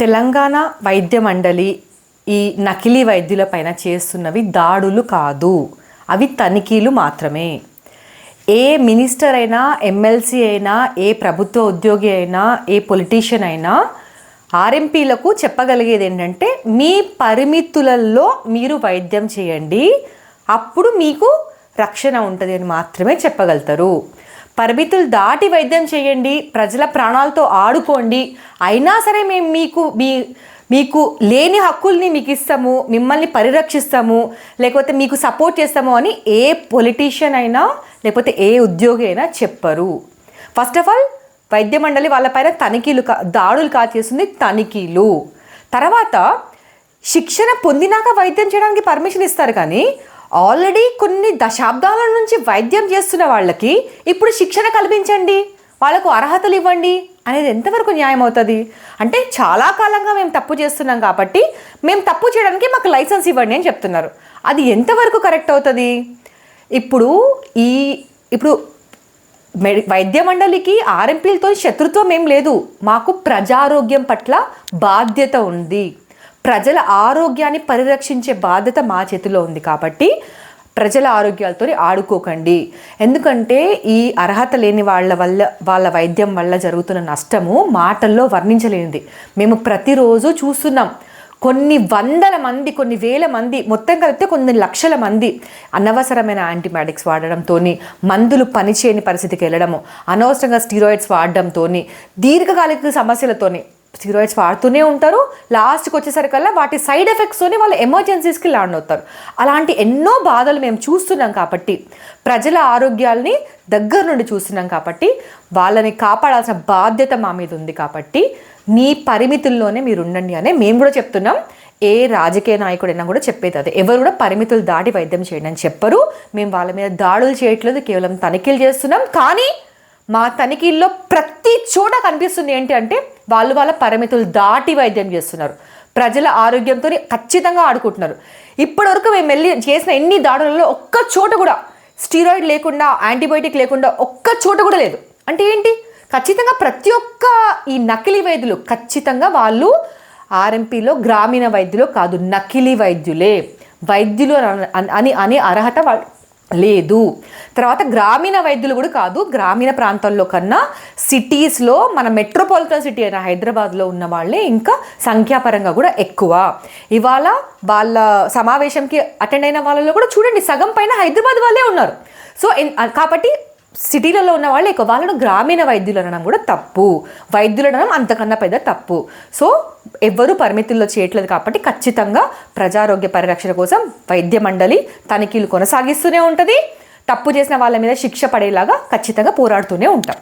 తెలంగాణ వైద్య మండలి ఈ నకిలీ వైద్యులపైన చేస్తున్నవి దాడులు కాదు. అవి తనిఖీలు మాత్రమే. ఏ మినిస్టర్ అయినా ఎమ్మెల్సీ అయినా ఏ ప్రభుత్వ ఉద్యోగి అయినా ఏ పొలిటీషియన్ అయినా ఆర్ఎంపీలకు చెప్పగలిగేది ఏంటంటే మీ పరిమితులలో మీరు వైద్యం చేయండి. అప్పుడు మీకు రక్షణ ఉంటుంది అని మాత్రమే చెప్పగలుగుతారు. పరిమితులు దాటి వైద్యం చేయండి ప్రజల ప్రాణాలతో ఆడుకోండి. అయినా సరే మేము మీకు మీ మీకు లేని హక్కుల్ని మీకు ఇస్తాము మిమ్మల్ని పరిరక్షిస్తాము లేకపోతే మీకు సపోర్ట్ చేస్తాము అని ఏ పొలిటీషియన్ అయినా లేకపోతే ఏ ఉద్యోగి అయినా చెప్పరు. ఫస్ట్ ఆఫ్ ఆల్ వైద్య మండలి వాళ్ళపైన తనిఖీలు కా దాడులు కా చేస్తుంది తనిఖీలు. తర్వాత శిక్షణ పొందినాక వైద్యం చేయడానికి పర్మిషన్ ఇస్తారు కానీ ఆల్రెడీ కొన్ని దశాబ్దాల నుంచి వైద్యం చేస్తున్న వాళ్ళకి ఇప్పుడు శిక్షణ కల్పించండి. వాళ్ళకు అర్హతలు ఇవ్వండి అనేది ఎంతవరకు న్యాయం అవుతుంది? అంటే చాలా కాలంగా మేము తప్పు చేస్తున్నాం కాబట్టి మేము తప్పు చేయడానికి మాకు లైసెన్స్ ఇవ్వండి అని చెప్తున్నారు. అది ఎంతవరకు కరెక్ట్ అవుతుంది? ఇప్పుడు ఈ ఇప్పుడు మెడి వైద్య మండలికి ఆర్ఎంపీలతో శత్రుత్వం ఏం లేదు. మాకు ప్రజారోగ్యం పట్ల బాధ్యత ఉంది. ప్రజల ఆరోగ్యాన్ని పరిరక్షించే బాధ్యత మా చేతిలో ఉంది కాబట్టి ప్రజల ఆరోగ్యాలతో ఆడుకోకండి. ఎందుకంటే ఈ అర్హత లేని వాళ్ళ వల్ల వాళ్ళ వైద్యం వల్ల జరుగుతున్న నష్టము మాటల్లో వర్ణించలేనిది. మేము ప్రతిరోజు చూస్తున్నాం. కొన్ని వందల మంది కొన్ని వేల మంది మొత్తం కలిపితే కొన్ని లక్షల మంది అనవసరమైన యాంటీబయాటిక్స్ వాడడంతో మందులు పనిచేయని పరిస్థితికి వెళ్ళడము అనవసరంగా స్టీరాయిడ్స్ వాడడంతో దీర్ఘకాలిక సమస్యలతోని స్టీరాయిడ్స్ వాడుతూనే ఉంటారు. లాస్ట్కి వచ్చేసరికల్లా వాటి సైడ్ ఎఫెక్ట్స్తోనే వాళ్ళు ఎమర్జెన్సీస్కి లాండ్ అవుతారు అలాంటి ఎన్నో బాధలు మేము చూస్తున్నాం కాబట్టి ప్రజల ఆరోగ్యాల్ని దగ్గర నుండి చూస్తున్నాం కాబట్టి వాళ్ళని కాపాడాల్సిన బాధ్యత మా మీద ఉంది కాబట్టి మీ పరిమితుల్లోనే మీరు ఉండండి అనే మేము కూడా చెప్తున్నాం. ఏ రాజకీయ నాయకుడైనా కూడా చెప్పేది అదే. ఎవరు కూడా పరిమితులు దాటి వైద్యం చేయండి అని చెప్పరు. మేము వాళ్ళ మీద దాడులు చేయట్లేదు కేవలం తనిఖీలు చేస్తున్నాం. కానీ మా తనిఖీల్లో ప్రతి చోట కనిపిస్తుంది ఏంటి అంటే వాళ్ళు వాళ్ళ పరిమితులు దాటి వైద్యం చేస్తున్నారు. ప్రజల ఆరోగ్యంతో ఖచ్చితంగా ఆడుకుంటున్నారు. ఇప్పటివరకు మేము వెళ్ళి చేసిన ఎన్ని దాడులలో ఒక్క చోట కూడా స్టీరాయిడ్ లేకుండా యాంటీబయోటిక్ లేకుండా ఒక్క చోట కూడా లేదు. అంటే ఏంటి? ఖచ్చితంగా ప్రతి ఒక్క ఈ నకిలీ వైద్యులు ఖచ్చితంగా వాళ్ళు ఆర్ఎంపీలో గ్రామీణ వైద్యులు కాదు నకిలీ వైద్యులే. వైద్యులు అని- అని అనే అర్హత వాళ్ళు లేదు. తర్వాత గ్రామీణ వైద్యులు కూడా కాదు గ్రామీణ ప్రాంతాల్లో కన్నా సిటీస్లో మన మెట్రోపాలిటన్ సిటీ అయిన హైదరాబాద్లో ఉన్న వాళ్ళే ఇంకా సంఖ్యాపరంగా కూడా ఎక్కువ. ఇవాళ వాళ్ళ సమావేశంకి అటెండ్ అయిన వాళ్ళలో కూడా చూడండి సగం పైన హైదరాబాద్ వాళ్ళే ఉన్నారు. సో ఎన్- కాబట్టి సిటీలలో ఉన్న వాళ్ళు ఎక్కువ. వాళ్ళను గ్రామీణ వైద్యులు అనడం కూడా తప్పు. వైద్యులు అనడం అంతకన్నా పెద్ద తప్పు. సో ఎవ్వరూ పరిమితుల్లో చేయట్లేదు కాబట్టి ఖచ్చితంగా ప్రజారోగ్య పరిరక్షణ కోసం వైద్య మండలి తనిఖీలు కొనసాగిస్తూనే ఉంటుంది. తప్పు చేసిన వాళ్ళ మీద శిక్ష పడేలాగా ఖచ్చితంగా పోరాడుతూనే ఉంటాం.